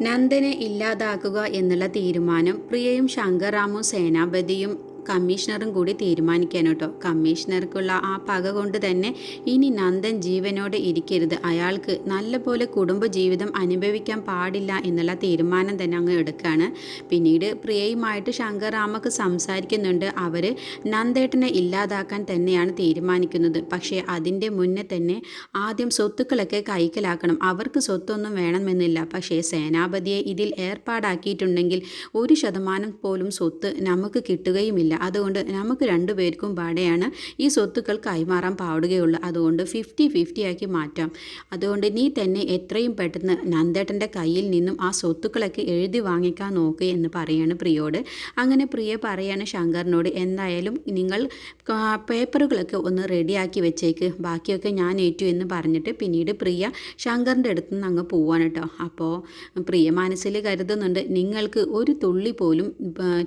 നന്ദനെ ഇല്ലാതാക്കുക എന്നുള്ള തീരുമാനം പ്രിയയും ശങ്കറാമും സേനാപതിയും കമ്മീഷണറും കൂടി തീരുമാനിക്കാൻ കേട്ടോ. കമ്മീഷണർക്കുള്ള ആ പക കൊണ്ട് തന്നെ ഇനി നന്ദൻ ജീവനോടെ ഇരിക്കരുത്. അയാൾക്ക് നല്ലപോലെ കുടുംബജീവിതം അനുഭവിക്കാൻ പാടില്ല എന്നുള്ള തീരുമാനം തന്നെ അങ്ങ് എടുക്കുകയാണ് പിന്നീട് പ്രിയയുമായിട്ട് ശങ്കറാമക്ക് സംസാരിക്കുന്നുണ്ട്. അവർ നന്ദേട്ടനെ ഇല്ലാതാക്കാൻ തന്നെയാണ് തീരുമാനിക്കുന്നത്. പക്ഷേ അതിന്റെ മുന്നേ തന്നെ ആദ്യം സ്വത്തുക്കളൊക്കെ കൈക്കലാക്കണം. അവർക്ക് സ്വത്തൊന്നും വേണമെന്നില്ല. പക്ഷേ സേനാപതിയെ ഇതിൽ ഏർപ്പാടാക്കിയിട്ടുണ്ടെങ്കിൽ ഒരു ശതമാനം പോലും സ്വത്ത് നമുക്ക് കിട്ടുകയുമില്ല. അതുകൊണ്ട് നമുക്ക് രണ്ടുപേർക്കും പാടെയാണ് ഈ സ്വത്തുക്കൾ കൈമാറാൻ പാടുകയുള്ളൂ. അതുകൊണ്ട് ഫിഫ്റ്റി ഫിഫ്റ്റി ആക്കി മാറ്റാം. അതുകൊണ്ട് നീ തന്നെ എത്രയും പെട്ടെന്ന് നന്ദേട്ടന്റെ കയ്യിൽ നിന്നും ആ സ്വത്തുക്കളൊക്കെ എഴുതി വാങ്ങിക്കാൻ നോക്ക് എന്ന് പറയാണ് പ്രിയോട്. അങ്ങനെ പ്രിയ പറയാണ് ശങ്കറിനോട് എന്തായാലും നിങ്ങൾ പേപ്പറുകളൊക്കെ ഒന്ന് റെഡിയാക്കി വെച്ചേക്ക്. ബാക്കിയൊക്കെ ഞാൻ ഏറ്റു എന്ന് പറഞ്ഞിട്ട് പിന്നീട് പ്രിയ ശങ്കറിന്റെ അടുത്ത് നിന്ന് അങ്ങ് പോവാണ് കേട്ടോ. അപ്പോൾ പ്രിയ മനസ്സിൽ കരുതുന്നുണ്ട് നിങ്ങൾക്ക് ഒരു തുള്ളി പോലും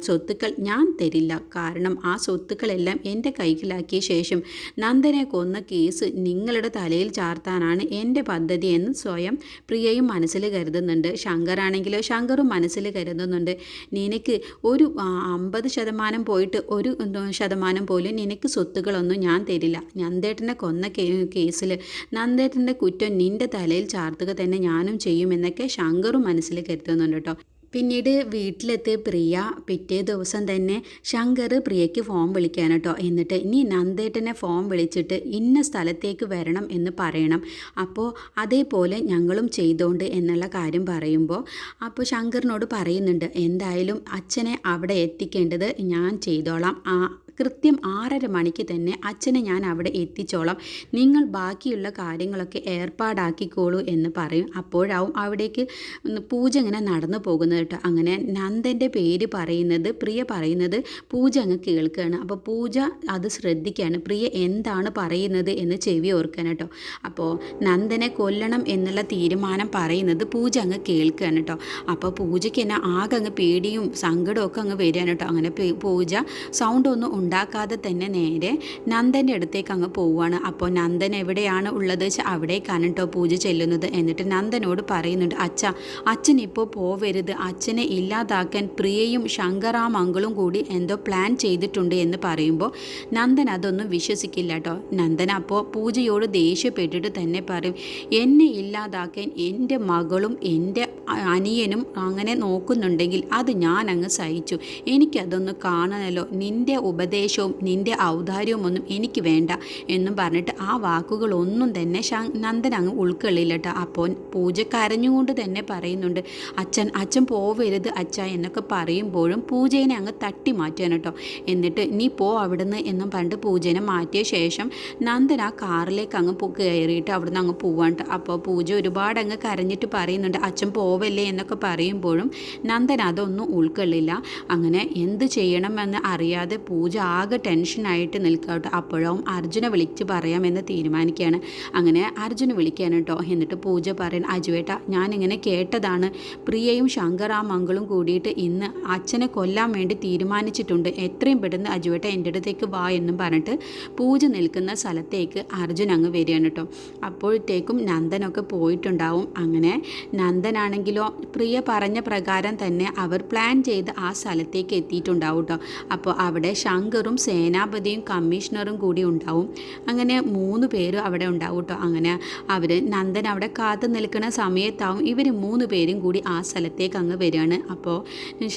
സ്വത്തുക്കൾ ഞാൻ തരില്ല. കാരണം ആ സ്വത്തുക്കളെല്ലാം എന്റെ കൈക്കലാക്കിയ ശേഷം നന്ദനെ കൊന്ന കേസ് നിങ്ങളുടെ തലയിൽ ചാർത്താനാണ് എന്റെ പദ്ധതി എന്ന് സ്വയം പ്രിയയും മനസ്സിൽ കരുതുന്നുണ്ട്. ശങ്കറാണെങ്കിലോ ശങ്കറും മനസ്സിൽ കരുതുന്നുണ്ട്. നിനക്ക് ഒരു അമ്പത് ശതമാനം പോയിട്ട് ഒരു ശതമാനം പോലും നിനക്ക് സ്വത്തുക്കളൊന്നും ഞാൻ തരില്ല. നന്ദേട്ടനെ കൊന്ന കേസിൽ നന്ദേട്ടന്റെ കുറ്റം നിന്റെ തലയിൽ ചാർത്തുക തന്നെ ഞാനും ചെയ്യുമെന്നൊക്കെ ശങ്കറും മനസ്സിൽ കരുതുന്നുണ്ട് കേട്ടോ. പിന്നീട് വീട്ടിലെത്തിയ പ്രിയ പിറ്റേ ദിവസം തന്നെ ശങ്കർ പ്രിയയ്ക്ക് ഫോൺ വിളിക്കാൻ കേട്ടോ. എന്നിട്ട് ഇനി നന്ദേട്ടനെ ഫോൺ വിളിച്ചിട്ട് ഇന്ന സ്ഥലത്തേക്ക് വരണം എന്ന് പറയണം. അപ്പോൾ അതേപോലെ ഞങ്ങളും ചെയ്തോണ്ട് എന്നുള്ള കാര്യം പറയുമ്പോൾ അപ്പോൾ ശങ്കറിനോട് പറയുന്നുണ്ട് എന്തായാലും അച്ഛനെ അവിടെ എത്തിക്കേണ്ടത് ഞാൻ ചെയ്തോളാം. ആ കൃത്യം ആറര മണിക്ക് തന്നെ അച്ഛനെ ഞാൻ അവിടെ എത്തിച്ചോളാം. നിങ്ങൾ ബാക്കിയുള്ള കാര്യങ്ങളൊക്കെ ഏർപ്പാടാക്കിക്കോളൂ എന്ന് പറയും. അപ്പോഴാവും അവിടേക്ക് പൂജ ഇങ്ങനെ നടന്നു പോകുന്നത് കേട്ടോ. അങ്ങനെ നന്ദന്റെ പേര് പറയുന്നത് പ്രിയ പറയുന്നത് പൂജ അങ്ങ് കേൾക്കുകയാണ്. അപ്പോൾ പൂജ അത് ശ്രദ്ധിക്കുകയാണ്. പ്രിയ എന്താണ് പറയുന്നത് എന്ന് ചെവി ഓർക്കാൻ കേട്ടോ. അപ്പോൾ നന്ദനെ കൊല്ലണം എന്നുള്ള തീരുമാനം പറയുന്നത് പൂജ അങ്ങ് കേൾക്കുകയാണ് കേട്ടോ. അപ്പോൾ പൂജയ്ക്ക് എന്നെ ആകെ അങ്ങ് പേടിയും സങ്കടമൊക്കെ അങ്ങ് വരികയാണ് കേട്ടോ. അങ്ങനെ പൂജ സൗണ്ട് ഒന്നും ഉണ്ടാക്കാതെ തന്നെ നേരെ നന്ദന്റെ അടുത്തേക്ക് അങ്ങ് പോവുകയാണ്. അപ്പോൾ നന്ദൻ എവിടെയാണ് ഉള്ളത്? വെച്ചാൽ അവിടേക്കാണ് കേട്ടോ പൂജ ചെല്ലുന്നത് എന്നിട്ട് നന്ദനോട് പറയുന്നുണ്ട് അച്ഛ അച്ഛൻ ഇപ്പോൾ പോവരുത്. അച്ഛനെ ഇല്ലാതാക്കാൻ പ്രിയയും ശങ്കറാമംഗളും കൂടി എന്തോ പ്ലാൻ ചെയ്തിട്ടുണ്ട് എന്ന് പറയുമ്പോൾ നന്ദൻ അതൊന്നും വിശ്വസിക്കില്ല കേട്ടോ നന്ദൻ അപ്പോൾ പൂജയോട് ദേഷ്യപ്പെട്ടിട്ട് തന്നെ പറയും എന്നെ ഇല്ലാതാക്കാൻ എന്റെ മകളും എന്റെ അനിയനും അങ്ങനെ നോക്കുന്നുണ്ടെങ്കിൽ അത് ഞാൻ അങ്ങ് സഹിച്ചു. എനിക്കതൊന്ന് കാണണമല്ലോ. നിന്റെ ഉപദേശവും നിന്റെ ഔദാര്യവും ഒന്നും എനിക്ക് വേണ്ട എന്നും പറഞ്ഞിട്ട് ആ വാക്കുകളൊന്നും തന്നെ നന്ദൻ അങ്ങ് ഉൾക്കൊള്ളില്ല കേട്ടോ. അപ്പോൾ പൂജ കരഞ്ഞുകൊണ്ട് തന്നെ പറയുന്നുണ്ട് അച്ഛൻ അച്ഛൻ പോവരുത് അച്ഛ എന്നൊക്കെ പറയുമ്പോഴും പൂജേനെ അങ്ങ് തട്ടി മാറ്റാൻ കേട്ടോ. എന്നിട്ട് നീ പോ അവിടുന്ന് എന്നും പറഞ്ഞിട്ട് പൂജേനെ മാറ്റിയ ശേഷം നന്ദൻ ആ കാറിലേക്ക് അങ്ങ് കയറിയിട്ട് അവിടുന്ന് അങ്ങ് പോവാണ്ട് അപ്പോൾ പൂജ ഒരുപാട് അങ്ങ് കരഞ്ഞിട്ട് പറയുന്നുണ്ട് അച്ഛൻ പോവല്ലേ എന്നൊക്കെ പറയുമ്പോഴും നന്ദൻ അതൊന്നും ഉൾക്കൊള്ളില്ല. അങ്ങനെ എന്ത് ചെയ്യണമെന്ന് അറിയാതെ പൂജ ആകെ ടെൻഷനായിട്ട് നിൽക്കുക കേട്ടോ. അപ്പോഴും അർജുനെ വിളിച്ച് പറയാമെന്ന് തീരുമാനിക്കുകയാണ്. അങ്ങനെ അർജുന വിളിക്കുകയാണ് കേട്ടോ. എന്നിട്ട് പൂജ പറയാൻ അജുവേട്ട ഞാനിങ്ങനെ കേട്ടതാണ്. പ്രിയയും ശങ്കറാമംഗളും കൂടിയിട്ട് ഇന്ന് അച്ഛനെ കൊല്ലാൻ വേണ്ടി തീരുമാനിച്ചിട്ടുണ്ട്. എത്രയും പെട്ടെന്ന് അജുവേട്ട എന്റെ അടുത്തേക്ക് വാ എന്നും പറഞ്ഞിട്ട് പൂജ നിൽക്കുന്ന സ്ഥലത്തേക്ക് അർജുൻ അങ്ങ് വരികയാണ് കേട്ടോ. അപ്പോഴത്തേക്കും നന്ദനൊക്കെ പോയിട്ടുണ്ടാവും. അങ്ങനെ നന്ദനാണെങ്കിലോ പ്രിയ പറഞ്ഞ പ്രകാരം തന്നെ അവർ പ്ലാൻ ചെയ്ത് ആ സ്ഥലത്തേക്ക് എത്തിയിട്ടുണ്ടാവും കേട്ടോ. അപ്പോൾ അവിടെ ശങ്കറും സേനാപതിയും കമ്മീഷണറും കൂടി ഉണ്ടാവും. അങ്ങനെ മൂന്ന് പേരും അവിടെ ഉണ്ടാവും കേട്ടോ. അങ്ങനെ അവർ നന്ദൻ അവിടെ കാത്തു നിൽക്കുന്ന സമയത്താവും ഇവർ മൂന്ന് പേരും കൂടി ആ സ്ഥലത്തേക്ക് അങ്ങ് വരികയാണ്. അപ്പോൾ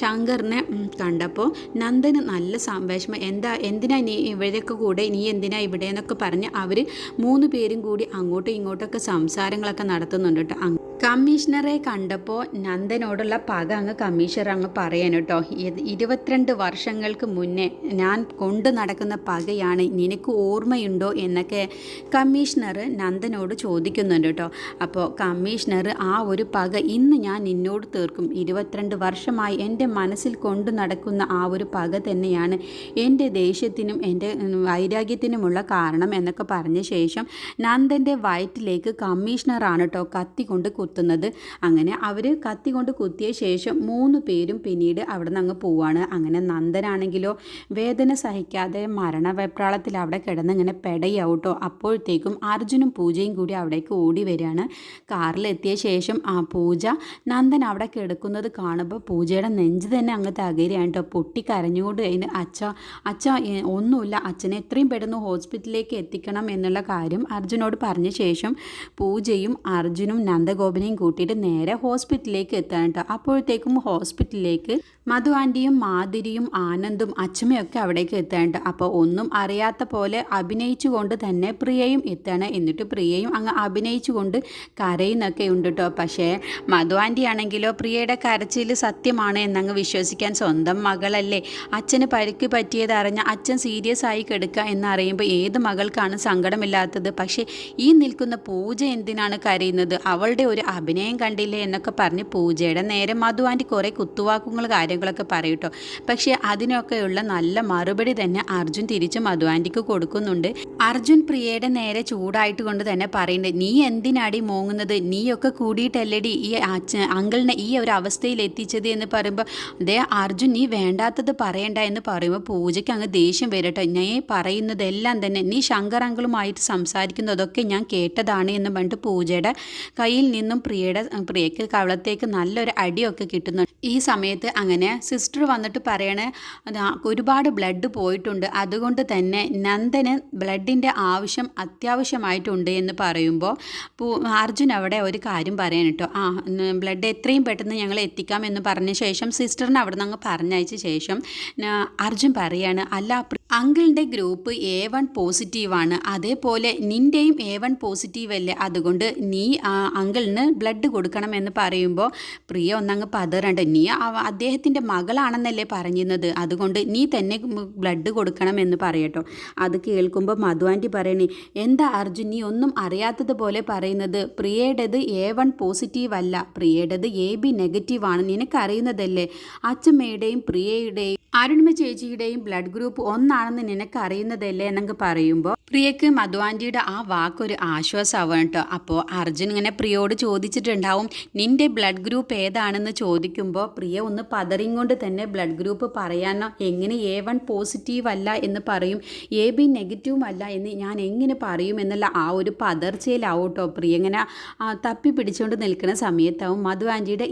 ശങ്കറിനെ കണ്ടപ്പോൾ നന്ദന് നല്ല സംവേഷം എന്താ എന്തിനാ നീ ഇവരൊക്കെ കൂടെ നീ എന്തിനാ ഇവിടെ എന്നൊക്കെ പറഞ്ഞ് അവർ മൂന്ന് പേരും കൂടി അങ്ങോട്ടും ഇങ്ങോട്ടൊക്കെ സംസാരങ്ങളൊക്കെ നടത്തുന്നുണ്ട് കേട്ടോ. കമ്മീഷണറെ കണ്ടപ്പോൾ നന്ദനോടുള്ള പക അങ്ങ് കമ്മീഷണർ അങ്ങ് പറയാൻ കേട്ടോ ഇരുപത്തിരണ്ട് വർഷങ്ങൾക്ക് മുന്നേ ഞാൻ കൊണ്ടു നടക്കുന്ന പകയാണ് നിനക്ക് ഓർമ്മയുണ്ടോ എന്നൊക്കെ കമ്മീഷണർ നന്ദനോട് ചോദിക്കുന്നുണ്ട് കേട്ടോ അപ്പോൾ കമ്മീഷണർ ആ ഒരു പക ഇന്ന് ഞാൻ നിന്നോട് തീർക്കും. ഇരുപത്തിരണ്ട് വർഷമായി എന്റെ മനസ്സിൽ കൊണ്ടു നടക്കുന്ന ആ ഒരു പക തന്നെയാണ് എന്റെ ദേഷ്യത്തിനും എന്റെ വൈരാഗ്യത്തിനുമുള്ള കാരണം എന്നൊക്കെ പറഞ്ഞ ശേഷം നന്ദന്റെ വയറ്റിലേക്ക് കമ്മീഷണറാണ് കേട്ടോ കത്തി കൊണ്ട് കുത്തി കുത്തുന്നത്. അങ്ങനെ അവർ കത്തി കൊണ്ട് കുത്തിയ ശേഷം മൂന്ന് പേരും പിന്നീട് അവിടെ നിന്ന് അങ്ങ് പോവാണ്. അങ്ങനെ നന്ദനാണെങ്കിലോ വേദന സഹിക്കാതെ മരണവെപ്രാളത്തിൽ അവിടെ കിടന്ന് ഇങ്ങനെ പെടയാവട്ടോ. അപ്പോഴത്തേക്കും അർജുനും പൂജയും കൂടി അവിടേക്ക് ഓടി വരികയാണ്. കാറിലെത്തിയ ശേഷം ആ പൂജ നന്ദൻ അവിടെ കിടക്കുന്നത് കാണുമ്പോൾ പൂജയുടെ നെഞ്ച് തന്നെ അങ്ങ് തകരുകയാണ് കേട്ടോ. പൊട്ടി കരഞ്ഞുകൊണ്ട് അതിന് അച്ഛ അച്ഛ ഒന്നുമില്ല. അച്ഛനെ എത്രയും പെട്ടെന്ന് ഹോസ്പിറ്റലിലേക്ക് എത്തിക്കണം എന്നുള്ള കാര്യം അർജുനോട് പറഞ്ഞ ശേഷം പൂജയും അർജുനും നന്ദഗോപനെയും കൂട്ടിയിട്ട് നേരെ ഹോസ്പിറ്റലിലേക്ക് എത്താൻ കേട്ടോ അപ്പോഴത്തേക്കും ഹോസ്പിറ്റലിലേക്ക് മധു ആന്റിയും മാധുരിയും ആനന്ദും അച്ഛമ്മയൊക്കെ അവിടേക്ക് എത്താനുണ്ട്. അപ്പോൾ ഒന്നും അറിയാത്ത പോലെ അഭിനയിച്ചുകൊണ്ട് തന്നെ പ്രിയയും എത്തണം. എന്നിട്ട് പ്രിയയും അങ്ങ് അഭിനയിച്ചുകൊണ്ട് കരയുന്നൊക്കെ ഉണ്ട് കേട്ടോ പക്ഷേ മധു ആന്റി ആണെങ്കിലോ പ്രിയയുടെ കരച്ചിൽ സത്യമാണ് എന്നങ്ങ് വിശ്വസിക്കാൻ സ്വന്തം മകളല്ലേ? അച്ഛന് പരിക്ക് പറ്റിയത് അറിഞ്ഞ അച്ഛൻ സീരിയസ് ആയി കിടക്കുക എന്നറിയുമ്പോൾ ഏത് മകൾക്കാണ് സങ്കടമില്ലാത്തത്? പക്ഷേ ഈ നിൽക്കുന്ന പൂജ എന്തിനാണ് കരയുന്നത്? അവളുടെ ഒരു അഭിനയം കണ്ടില്ലേ എന്നൊക്കെ പറഞ്ഞ് പൂജയുടെ നേരെ മധു ആന്റി കുറേ കുത്തുവാക്കുകൾ കാര്യങ്ങളൊക്കെ പറയൂട്ടോ പക്ഷേ അതിനൊക്കെയുള്ള നല്ല മറുപടി തന്നെ അർജുൻ തിരിച്ച് മധു കൊടുക്കുന്നുണ്ട്. അർജുൻ പ്രിയയുടെ നേരെ ചൂടായിട്ട് കൊണ്ട് തന്നെ പറയുന്നുണ്ട് നീ എന്തിനാടി മോങ്ങുന്നത്? നീയൊക്കെ കൂടിയിട്ടല്ലേടി ഈ അങ്കിളിനെ ഈ ഒരു അവസ്ഥയിൽ എത്തിച്ചത് എന്ന് പറയുമ്പോൾ അതേ അർജുൻ നീ വേണ്ടാത്തത് പറയണ്ട എന്ന് പറയുമ്പോൾ പൂജയ്ക്ക് അങ്ങ് ദേഷ്യം വരട്ടെ. ഞാൻ പറയുന്നതെല്ലാം തന്നെ നീ ശങ്കർ അങ്കിളുമായിട്ട് സംസാരിക്കുന്നതൊക്കെ ഞാൻ കേട്ടതാണ് എന്ന് പറഞ്ഞിട്ട് പൂജയുടെ കയ്യിൽ നിന്നും പ്രിയയുടെ പ്രിയയ്ക്ക് കവളത്തേക്ക് നല്ലൊരു അടിയൊക്കെ കിട്ടുന്നു. ഈ സമയത്ത് അങ്ങനെ സിസ്റ്റർ വന്നിട്ട് പറയണേ ഒരുപാട് ബ്ലഡ് പോയിട്ടുണ്ട്. അതുകൊണ്ട് തന്നെ നന്ദന് ബ്ലഡിന്റെ ആവശ്യം അത്യാവശ്യമായിട്ടുണ്ട് എന്ന് പറയുമ്പോൾ അർജുൻ അവിടെ ഒരു കാര്യം പറയാൻ കേട്ടോ. ആ ബ്ലഡ് എത്രയും പെട്ടെന്ന് ഞങ്ങൾ എത്തിക്കാം എന്ന് പറഞ്ഞ ശേഷം സിസ്റ്ററിനെ അവിടെ നിന്ന് അങ്ങ് പറഞ്ഞയച്ച ശേഷം അർജുൻ പറയാണ് അല്ല അങ്കിളിന്റെ ഗ്രൂപ്പ് എ വൺ പോസിറ്റീവാണ്. അതേപോലെ നിന്റെയും എ വൺ പോസിറ്റീവ് അല്ലേ അതുകൊണ്ട് നീ അങ്കിളിന് ബ്ലഡ് കൊടുക്കണമെന്ന് പറയുമ്പോൾ പ്രിയ ഒന്നങ്ങ് പതറണ്ട്. നീ അദ്ദേഹത്തിന്റെ മകളാണെന്നല്ലേ പറഞ്ഞിരുന്നത്. അതുകൊണ്ട് നീ തന്നെ ബ്ലഡ് കൊടുക്കണമെന്ന് പറയട്ടോ. അത് കേൾക്കുമ്പോൾ മധു ആന്റി പറയണേ എന്താ അർജുൻ നീ ഒന്നും അറിയാത്തതുപോലെ പറയുന്നത്? പ്രിയയുടേത് എ വൺ പോസിറ്റീവ് അല്ല പ്രിയയുടേത് എ ബി നെഗറ്റീവ് ആണ് നിനക്കറിയുന്നതല്ലേ? അച്ഛമ്മയുടെയും പ്രിയയുടെയും അരുണിമ ചേച്ചിയുടെയും ബ്ലഡ് ഗ്രൂപ്പ് ഒന്നാണെന്ന് നിനക്ക് അറിയുന്നതല്ലേ എന്നൊക്കെ പറയുമ്പോൾ പ്രിയക്ക് മധുവാന്റിയുടെ ആ വാക്കൊരു ആശ്വാസമാവാണ് കേട്ടോ. അപ്പോൾ അർജുൻ ഇങ്ങനെ പ്രിയോട് ചോദിച്ചിട്ടുണ്ടാവും നിന്റെ ബ്ലഡ് ഗ്രൂപ്പ് ഏതാണെന്ന് ചോദിക്കുമ്പോൾ പ്രിയ ഒന്ന് പതറിയും തന്നെ ബ്ലഡ് ഗ്രൂപ്പ് പറയാനോ? എങ്ങനെ എ വൺ പോസിറ്റീവ് അല്ല എന്ന് പറയും. എ ബി നെഗറ്റീവും അല്ല എന്ന് ഞാൻ എങ്ങനെ പറയും എന്നുള്ള ആ ഒരു പതർച്ചയിലാവും കേട്ടോ. പ്രിയ ഇങ്ങനെ തപ്പി പിടിച്ചുകൊണ്ട് നിൽക്കുന്ന സമയത്താവും മധു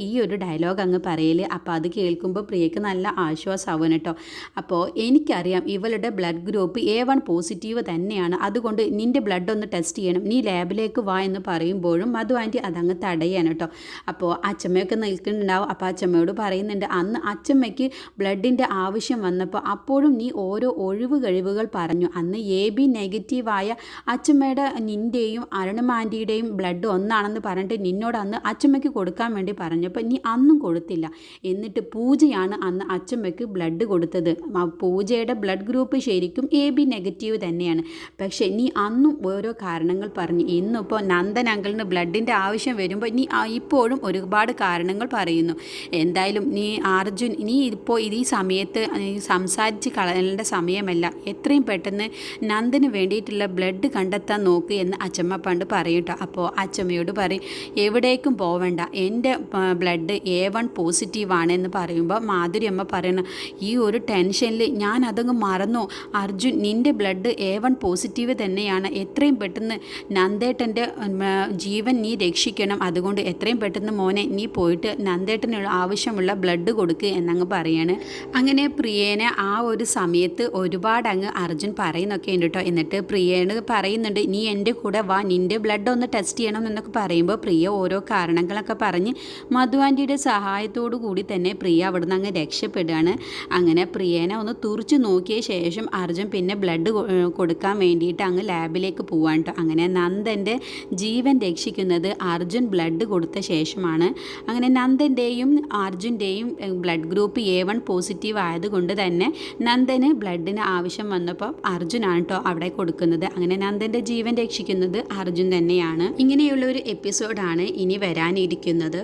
ഈ ഒരു ഡയലോഗ് അങ്ങ് പറയൽ. അപ്പോൾ അത് കേൾക്കുമ്പോൾ പ്രിയക്ക് നല്ല ആശ്വാസമാവും കേട്ടോ അപ്പോൾ എനിക്കറിയാം ഇവളുടെ blood group A one positive തന്നെയാണ്. അതുകൊണ്ട് നിന്റെ ബ്ലഡ് ഒന്ന് ടെസ്റ്റ് ചെയ്യണം. നീ ലാബിലേക്ക് വാ എന്ന് പറയുമ്പോഴും മധു ആന്റി അതങ്ങ് തടയാണ് കേട്ടോ അപ്പോൾ അച്ചമ്മയൊക്കെ നിൽക്കുന്നുണ്ടാവും. അപ്പോൾ അച്ചമ്മയോട് പറയുന്നുണ്ട് അന്ന് അച്ചമ്മയ്ക്ക് ബ്ലഡിന്റെ ആവശ്യം വന്നപ്പോൾ അപ്പോഴും നീ ഓരോ ഒഴിവ് കഴിവുകൾ പറഞ്ഞു. അന്ന് എ ബി നെഗറ്റീവായ അച്ചമ്മയുടെ നിന്റെയും അരുണമാന്റിയുടെയും ബ്ലഡ് ഒന്നാണെന്ന് പറഞ്ഞിട്ട് നിന്നോട് അന്ന് അച്ചമ്മയ്ക്ക് കൊടുക്കാൻ വേണ്ടി പറഞ്ഞപ്പോൾ നീ അന്നും കൊടുത്തില്ല. എന്നിട്ട് പൂജയാണ് അന്ന് അച്ചമ്മയ്ക്ക് ബ്ലഡ് കൊടുത്തത്. ആ പൂജയുടെ ബ്ലഡ് ഗ്രൂപ്പ് ശരിക്കും എ ബി നെഗറ്റീവ് തന്നെയാണ്. പക്ഷേ നീ അന്നും ഓരോ കാരണങ്ങൾ പറഞ്ഞു ഇന്നിപ്പോൾ നന്ദൻ അങ്കിളിന് ബ്ലഡിന്റെ ആവശ്യം വരുമ്പോൾ നീ ഇപ്പോഴും ഒരുപാട് കാരണങ്ങൾ പറയുന്നു. എന്തായാലും നീ അർജുൻ നീ ഇപ്പോൾ ഈ സമയത്ത് സംസാരിച്ച് കളയേണ്ട സമയമല്ല. എത്രയും പെട്ടെന്ന് നന്ദന് വേണ്ടിയിട്ടുള്ള ബ്ലഡ് കണ്ടെത്താൻ നോക്ക് എന്ന് അച്ചമ്മ പണ്ട് പറയും കേട്ടോ അപ്പോൾ അച്ചമ്മയോട് പറയും എവിടേക്കും പോവണ്ട. എന്റെ ബ്ലഡ് എ വൺ പോസിറ്റീവ് ആണെന്ന് പറയുമ്പോൾ മാധുരി അമ്മ പറയണം ഈ ഒരു ടെൻഷനിൽ ഞാൻ അതങ്ങ് മറന്നു. അർജുൻ നിന്റെ ബ്ലഡ് എ വൺ പോസിറ്റീവ് തന്നെയാണ്. എത്രയും പെട്ടെന്ന് നന്ദേട്ടന്റെ ജീവൻ നീ രക്ഷിക്കണം. അതുകൊണ്ട് എത്രയും പെട്ടെന്ന് മോനെ നീ പോയിട്ട് നന്ദേട്ടന് ആവശ്യമുള്ള ബ്ലഡ് കൊടുക്കുക എന്നങ്ങ് പറയാണ്. അങ്ങനെ പ്രിയേനെ ആ ഒരു സമയത്ത് ഒരുപാട് അങ്ങ് അർജുൻ പറയുന്നൊക്കെ ഉണ്ട് കേട്ടോ എന്നിട്ട് പ്രിയേന് പറയുന്നുണ്ട് നീ എന്റെ കൂടെ വാ നിന്റെ ബ്ലഡ് ഒന്ന് ടെസ്റ്റ് ചെയ്യണം എന്നൊക്കെ പറയുമ്പോൾ പ്രിയ ഓരോ കാരണങ്ങളൊക്കെ പറഞ്ഞ് മധു ആന്റിയുടെ സഹായത്തോടു കൂടി തന്നെ പ്രിയ അവിടുന്ന് അങ്ങ് രക്ഷപ്പെടുകയാണ്. അങ്ങനെ പ്രിയേനെ ഒന്ന് തുറിച്ച് നോക്കിയ ശേഷം അർജുൻ പിന്നെ ബ്ലഡ് കൊടുക്കാൻ വേണ്ടിയിട്ട് അങ്ങ് ലാബിലേക്ക് പോവാൻ കേട്ടോ അങ്ങനെ നന്ദന്റെ ജീവൻ രക്ഷിക്കുന്നത് അർജുൻ ബ്ലഡ് കൊടുത്ത ശേഷമാണ്. അങ്ങനെ നന്ദന്റെയും അർജുന്റെയും blood group A one positive ആയതുകൊണ്ട് തന്നെ നന്ദന് ബ്ലഡിന് ആവശ്യം വന്നപ്പോൾ അർജുനാണ് കേട്ടോ അവിടെ കൊടുക്കുന്നത്. അങ്ങനെ നന്ദന്റെ ജീവൻ രക്ഷിക്കുന്നത് അർജുൻ തന്നെയാണ്. ഇങ്ങനെയുള്ള ഒരു എപ്പിസോഡാണ് ഇനി വരാനിരിക്കുന്നത്.